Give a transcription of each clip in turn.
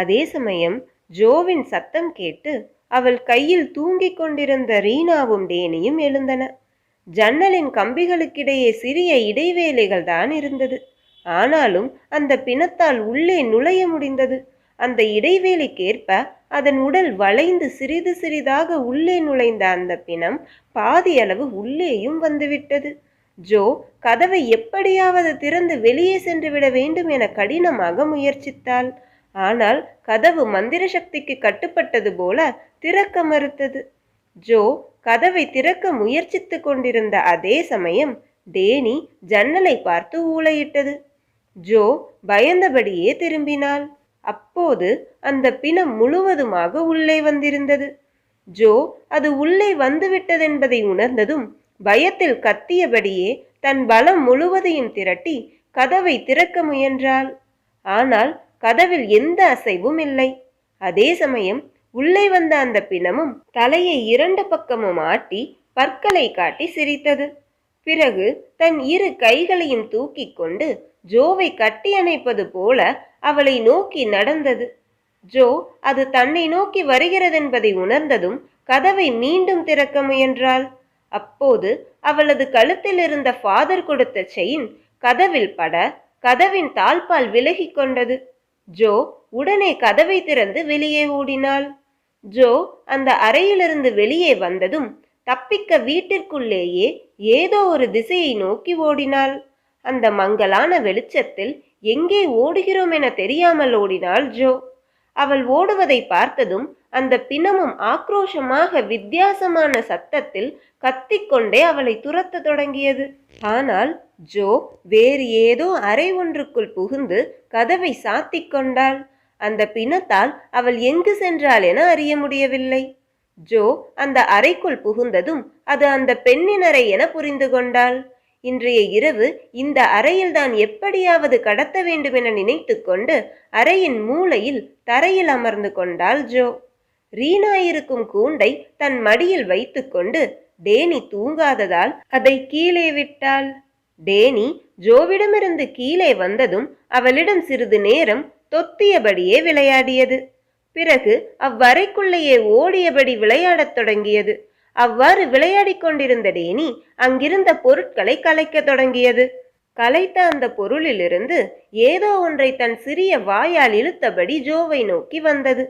அதே சமயம் ஜோவின் சத்தம் கேட்டு அவள் கையில் தூங்கிக் கொண்டிருந்த ரீனாவும் டேனியும் எழுந்தன. ஜன்னலின் கம்பிகளுக்கிடையே சிறிய இடைவேளைகள் தான் இருந்தது. ஆனாலும் அந்த பிணத்தால் உள்ளே நுழைய முடிந்தது. அந்த இடைவேளைக்கேற்ப அதன் உடல் வளைந்து சிறிது சிறிதாக உள்ளே நுழைந்த அந்த பிணம் பாதியளவு உள்ளேயும் வந்துவிட்டது. ஜோ கதவை எப்படியாவது திறந்து வெளியே சென்று விட வேண்டும் என கடினமாக முயற்சித்தாள். ஆனால் கதவு மந்திர சக்திக்கு கட்டுப்பட்டது போல திறக்க மறுத்தது. ஜோ கதவை திறக்க முயற்சித்து கொண்டிருந்த அதே சமயம் டேனி ஜன்னலை பார்த்து ஊளையிட்டது. ஜோ பயந்தபடியே திரும்பினாள். அப்போது அந்த பிணம் முழுவதுமாக உள்ளே வந்திருந்தது. ஜோ அது உள்ளே வந்துவிட்டதென்பதை உணர்ந்ததும் பயத்தில் கத்தியபடியே தன் பலம் முழுவதையும் திரட்டி கதவை திறக்க முயன்றாள். ஆனால் கதவில் எந்த அசைவும் இல்லை. அதே சமயம் உள்ளே வந்த அந்த பிணமும் தலையை இரண்டு பக்கமும் ஆட்டி பற்களை காட்டி சிரித்தது. பிறகு தன் இரு கைகளையும் தூக்கிக் கொண்டு ஜோவை கட்டி அணைப்பது போல அவளை நோக்கி நடந்தது. ஜோ அது தன்னை நோக்கி வருகிறதென்பதை உணர்ந்ததும் கதவை மீண்டும் திறக்க முயன்றாள். அப்போது அவளது கழுத்தில் இருந்த ஃபாதர் கொடுத்த செயின் கதவில் பட கதவின் தாழ்பால் விலகிக் கொண்டது. ஜோ உடனே கதவை திறந்து வெளியே ஓடினாள். ஜோ அந்த அறையிலிருந்து வெளியே வந்ததும் தப்பிக்க வீட்டிற்குள்ளேயே ஏதோ ஒரு திசையை நோக்கி ஓடினாள். அந்த மங்கலான வெளிச்சத்தில் எங்கே ஓடுகிறோம் என தெரியாமல் ஓடினாள் ஜோ. அவள் ஓடுவதை பார்த்ததும் அந்த பிணமும் ஆக்ரோஷமாக வித்தியாசமான சத்தத்தில் கத்திக்கொண்டே அவளை துரத்த தொடங்கியது. ஆனால் ஜோ வேறு ஏதோ அறை ஒன்றுக்குள் புகுந்து கதவை சாத்திக் கொண்டாள். அந்த பிணத்தால் அவள் எங்கு சென்றாள் என அறிய முடியவில்லை. ஜோ அந்த அறைக்குள் புகுந்ததும் அது அந்த பெண்ணின் அறை என புரிந்து கொண்டாள். இன்றைய இரவு இந்த அறையில் தான் எப்படியாவது கடத்த வேண்டும் என நினைத்து கொண்டு அறையின் மூலையில் தரையில் அமர்ந்து கொண்டாள் ஜோ ரீனா இருக்கும் கூண்டை தன் மடியில் வைத்துக்கொண்டு டேனி தூங்காததால் அதை கீழே விட்டாள். டேனி ஜோவிடமிருந்து கீழே வந்ததும் அவளிடம் சிறிது நேரம் தொத்தியபடியே விளையாடியது. பிறகு அவ்வறைக்குள்ளேயே ஓடியபடி விளையாடத் தொடங்கியது. அவ்வாறு விளையாடிக் கொண்டிருந்த டேனி அங்கிருந்த பொருட்களை கலைக்கத் தொடங்கியது. கலைத்த அந்த பொருளிலிருந்து ஏதோ ஒன்றை தன் சிறிய வாயால் இழுத்தபடி ஜோவை நோக்கி வந்தது.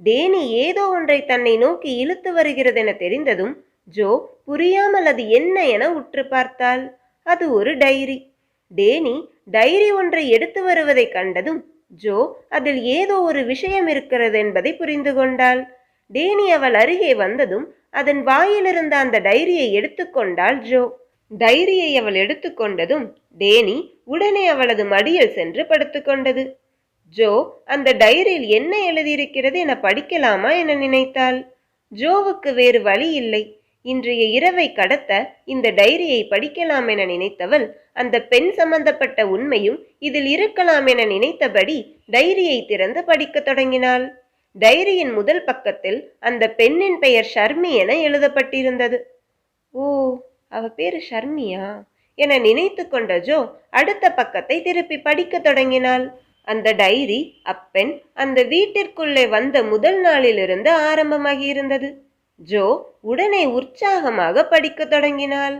டேனி ஏதோ ஒன்றை தன்னை நோக்கி இழுத்து வருகிறதென தெரிந்ததும் ஜோ புரியாமல் அது என்ன என உற்று பார்த்தாள். அது ஒரு டைரி. டேனி டைரி ஒன்றை எடுத்து வருவதை கண்டதும் ஜோ அதில் ஏதோ ஒரு விஷயம் இருக்கிறது என்பதை புரிந்து கொண்டாள். டேனி அவள் அருகே வந்ததும் அதன் வாயிலிருந்த அந்த டைரியை எடுத்துக்கொண்டாள் ஜோ. டைரியை அவள் எடுத்துக்கொண்டதும் டேனி உடனே அவளது மடியில் சென்று படுத்துக்கொண்டது ஜோ அந்த டைரியில் என்ன எழுதியிருக்கிறது என படிக்கலாமா என நினைத்தாள். ஜோவுக்கு வேறு வழி இல்லை. இன்றைய இரவை கடத்த இந்த டைரியை படிக்கலாம் என நினைத்தவள் அந்த பெண் சம்பந்தப்பட்ட உண்மையும் இதில் இருக்கலாம் என நினைத்தபடி டைரியை திறந்து படிக்க தொடங்கினாள். டைரியின் முதல் பக்கத்தில் அந்த பெண்ணின் பெயர் ஷர்மி என எழுதப்பட்டிருந்தது. ஓ அவ பேரு ஷர்மியா? என நினைத்து கொண்ட ஜோ அடுத்த பக்கத்தை திருப்பி படிக்கத் தொடங்கினாள். அந்த டைரி அப்பெண் அந்த வீட்டிற்குள்ளே வந்த முதல் நாளிலிருந்து ஆரம்பமாகி இருந்தது ஜோ உடனே உற்சாகமாக படிக்கத் தொடங்கினாள்.